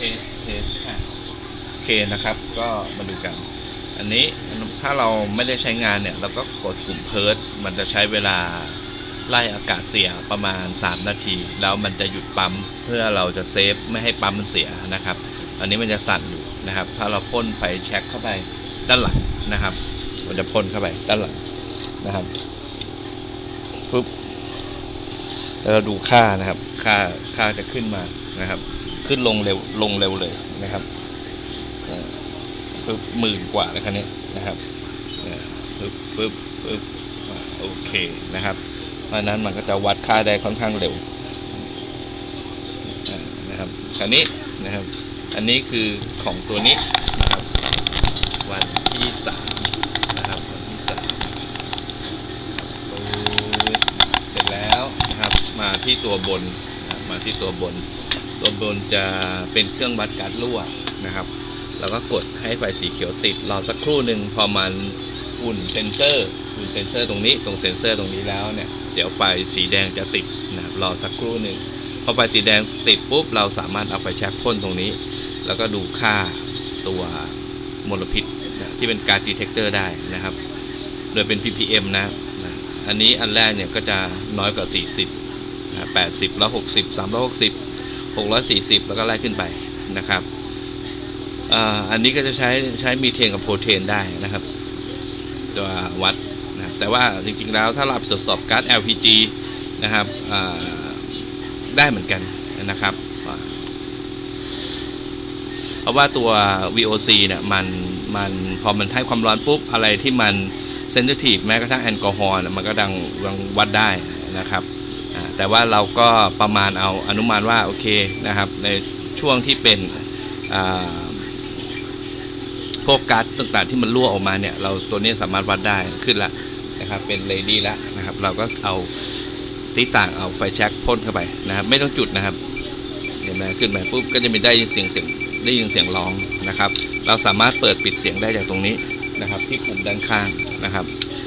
ทสเทสอะโอเคนะครับ ก็มาดูกัน อันนี้ถ้าเราไม่ได้ใช้งานเนี่ย เราก็กดปุ่มเพิร์ดมันจะใช้เวลาไล่อากาศเสียประมาณ 3 นาที แล้วมันจะหยุดปั๊มเพื่อเราจะเซฟไม่ให้ปั๊มมันเสียนะครับ อันนี้มันจะสั่นอยู่นะครับ ถ้าเราพ่นไฟแช็คเข้าไปด้านหลังนะครับ มันจะพ่นเข้าไปด้านหลังนะครับปุ๊บแล้วเราดูค่านะครับ ค่าค่าจะขึ้นมานะครับ ขึ้นลงเร็วลงเร็วเลยนะครับเอ่อปึ๊บหมื่นกว่าแล้วคันนี้นะครับปึ๊บปึ๊บปึ๊บโอเคนะครับเพราะนั้นมันก็จะวัดค่าได้ค่อนข้างเร็วนะครับคันนี้นะครับ อันนี้คือของตัวนี้นะครับวันที่สามนะครับวันที่สามเสร็จแล้วนะครับมาที่ตัวบนมาที่ตัวบน ตัวบนจะเป็นเครื่องวัดการรั่วนะครับเราก็กดให้ไฟสีเขียวติดรอสักครู่หนึ่งพอมันอุ่นเซนเซอร์อุ่นเซนเซอร์ตรงนี้ตรงเซนเซอร์ตรงนี้แล้วเนี่ยเดี๋ยวไฟสีแดงจะติดนะครับรอสักครู่หนึ่งพอไฟสีแดงติดปุ๊บเราสามารถเอาไฟแช็กพ่นตรงนี้ แล้วก็ดูค่าตัวมลพิษนะที่เป็นการดีเทคเตอร์ได้นะครับ โดยเป็น ppm นะนะอันนี้อันแรกเนี่ยก็จะน้อยกว่า 40นะ80 160 360 640 แล้วก็ไล่ขึ้นไปนะครับอันนี้ก็จะใช้ใช้มีเทนกับโปรเทนได้นะครับ ตัววัดนะแต่ว่าจริงๆแล้วถ้าเราไปตรวจสอบการ์ด LPG นะครับได้เหมือนกันนะครับ เพราะว่าตัว VOC เนี่ยมันมันพอมันให้ความร้อนปุ๊บ อะไรที่มันเซนซิทีฟแม้กระทั่งแอลกอฮอล์มันก็ดังวัดได้นะครับ แต่ว่าเราก็ประมาณเอาอนุมานว่าโอเคนะครับ ในช่วงที่เป็นพวกก๊าซต่างๆที่มันรั่วออกมาเนี่ย เราตัวนี้สามารถวัดได้ขึ้นละนะครับ เป็นเลดี้ละนะครับ เราก็เอาที่ต่างเอาไฟแช็กพ่นเข้าไปนะครับ ไม่ต้องจุดนะครับเห็นไหมขึ้นไปปุ๊บก็จะมีได้ยินเสียงเสียงได้ยินเสียงร้องนะครับ เราสามารถเปิดปิดเสียงได้จากตรงนี้นะครับ ที่ปุ่มด้านข้างนะครับ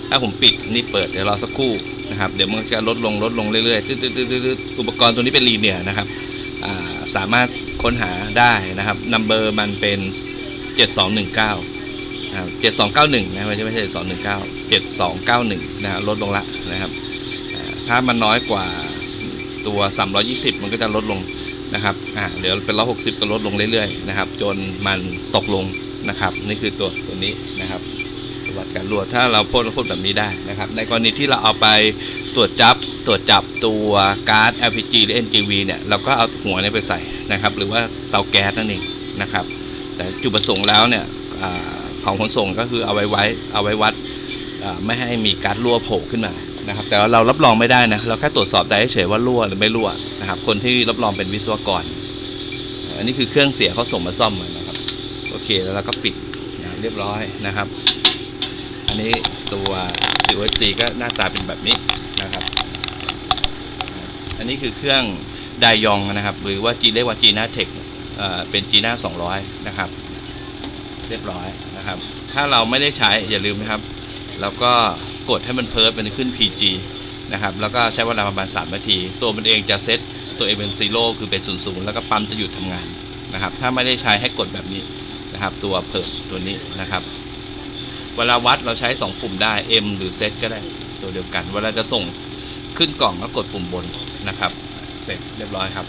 ถ้าผมปิดนี่เปิดเดี๋ยวรอสักครู่ นะครับ เดี๋ยวมันจะลดลงลดลงเรื่อยๆตึ๊ดๆอุปกรณ์ตัวนี้เป็นลีเนียนะครับสามารถค้นหาได้นะครับนัมเบอร์มันเป็น 7219นะครับ7291นะไม่ใช่ไม่ใช่219 7291นะครับลดลงละนะครับ ถ้ามันน้อยกว่าตัว 320 มันก็จะลดลงนะครับอ่าเดี๋ยวเป็น160ก็ลดลงเรื่อยๆนะครับ จนมันตกลงนะครับ นี่คือตัวตัวนี้นะครับ วัดการรั่วถ้าเราพ่นพ่นแบบนี้ได้นะครับ ในกรณีที่เราเอาไปตรวจจับตรวจจับตัวการ์ด LPG หรือ NGV เนี่ยเราก็เอาหัวนี้ไปใส่นะครับ หรือว่าเตาแก๊สนั่นเองนะครับ แต่จุดประสงค์แล้วเนี่ยอของขนส่งก็คือเอาไว้ไว้เอาไว้วัดไม่ให้มีการรั่วโผล่ขึ้นมานะครับ แต่เรารับรองไม่ได้นะเราแค่ตรวจสอบได้เฉยว่ารั่วหรือไม่รั่วนะครับ คนที่รับรองเป็นวิศวกร อันนี้คือเครื่องเสียเขาส่งมาซ่อมนะครับ โอเคแล้วเราก็ปิดเรียบร้อยนะครับ อันนี้ตัว COSC ก็หน้าตาเป็นแบบนี้นะครับ อันนี้คือเครื่องไดยองนะครับ หรือว่าจีเรียกว่าจีน่าเทคเป็นจีน่า200 นะครับ เรียบร้อยนะครับ ถ้าเราไม่ได้ใช้อย่าลืมนะครับ แล้วก็กดให้มันเพิร์ดมันขึ้น PG นะครับแล้วก็ใช้เวลาประมาณ 3 นาที ตัวมันเองจะเซตตัวเองเป็นซีโร่คือเป็นศูนย์ศูนย์แล้วก็ปั๊มจะหยุดทำงานนะครับ ถ้าไม่ได้ใช้ให้กดแบบนี้นะครับ ตัวเพิร์ตัวนี้นะครับ เวลาวัดเราใช้ 2 ปุ่มได้ M หรือเซตก็ได้ตัวเดียวกัน เวลาจะส่งขึ้นกล่องก็กดปุ่มบนนะครับ เสร็จเรียบร้อยครับ